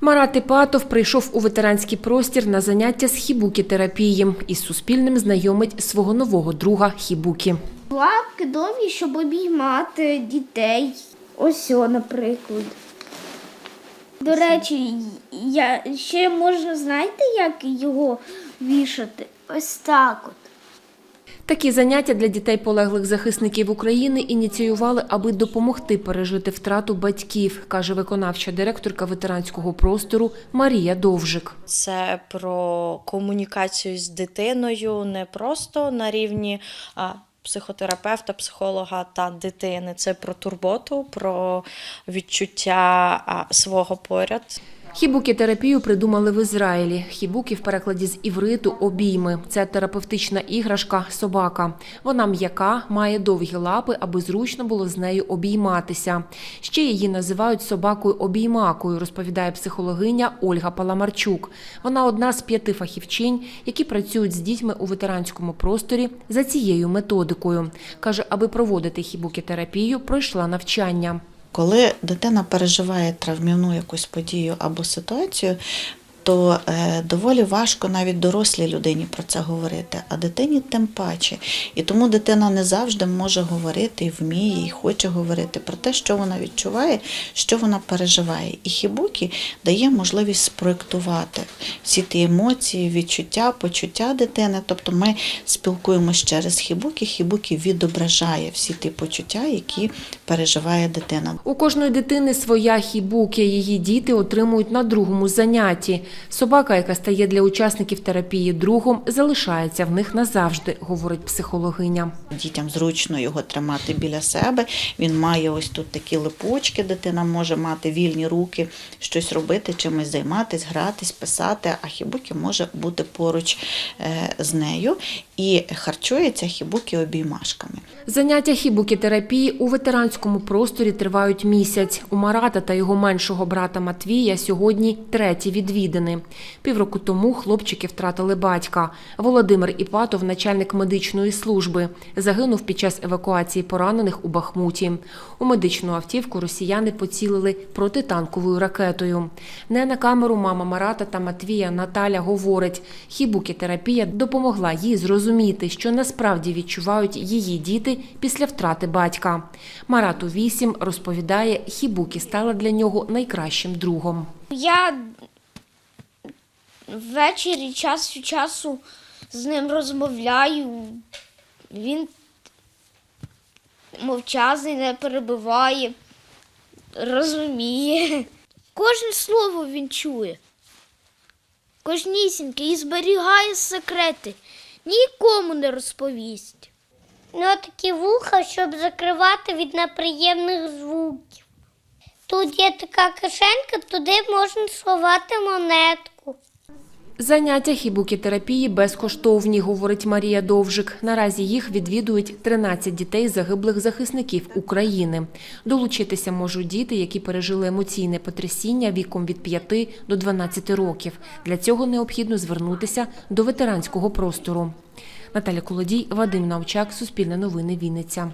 Марат Іпатов прийшов у ветеранський простір на заняття з хібукі-терапії і з Суспільним знайомить свого нового друга Хібукі. Лапки довгі, щоб обіймати дітей. Ось, наприклад. До речі, я ще можна, знаєте, як його вішати? Ось так от. Такі заняття для дітей полеглих захисників України ініціювали, аби допомогти пережити втрату батьків, каже виконавча директорка ветеранського простору Марія Довжик. Це про комунікацію з дитиною не просто на рівні психотерапевта, психолога та дитини. Це про турботу, про відчуття свого поряд. Хібукі-терапію придумали в Ізраїлі. Хібукі в перекладі з івриту обійми. Це терапевтична іграшка собака. Вона м'яка, має довгі лапи, аби зручно було з нею обійматися. Ще її називають собакою-обіймакою, розповідає психологиня Ольга Паламарчук. Вона одна з п'яти фахівчинь, які працюють з дітьми у ветеранському просторі за цією методикою. Каже, аби проводити хібукі-терапію, пройшла навчання. Коли дитина переживає травмівну якусь подію або ситуацію, то е, доволі важко навіть дорослій людині про це говорити, а дитині тим паче. І тому дитина не завжди може говорити і вміє, і хоче говорити про те, що вона відчуває, що вона переживає. І хібукі дає можливість спроектувати всі ті емоції, відчуття, почуття дитини. Тобто ми спілкуємося через хібукі, хібукі відображає всі ті почуття, які переживає дитина. У кожної дитини своя хібуки. Її діти отримують на другому занятті. Собака, яка стає для учасників терапії другом, залишається в них назавжди, говорить психологиня. Дітям зручно його тримати біля себе. Він має ось тут такі липучки, дитина може мати вільні руки, щось робити, чимось займатись, гратись, писати, а хібуки може бути поруч е, з нею і харчується хібуки обіймашками. Заняття хібукі-терапії у ветеранському просторі тривають місяць. У Марата та його меншого брата Матвія сьогодні треті відвідини. Півроку тому хлопчики втратили батька. Володимир Іпатов, начальник медичної служби, загинув під час евакуації поранених у Бахмуті. У медичну автівку росіяни поцілили протитанковою ракетою. Не на камеру мама Марата та Матвія Наталя говорить, хібукі-терапія допомогла їй зрозуміти, що насправді відчувають її діти після втрати батька. Марату 8 розповідає, хібукі стала для нього найкращим другом. Я ввечері час від часу з ним розмовляю. Він мовчазний, не перебиває, розуміє. Кожне слово він чує. Кожнісіньке і зберігає секрети. Нікому не розповість. Ну, такі вуха, щоб закривати від неприємних звуків. Тут є така кишенька, туди можна сховати монетку. Заняття хібукі-терапії безкоштовні, говорить Марія Довжик. Наразі їх відвідують 13 дітей загиблих захисників України. Долучитися можуть діти, які пережили емоційне потрясіння віком від 5 до 12 років. Для цього необхідно звернутися до ветеранського простору. Наталя Колодій, Вадим Навчак, Суспільне новини, Вінниця.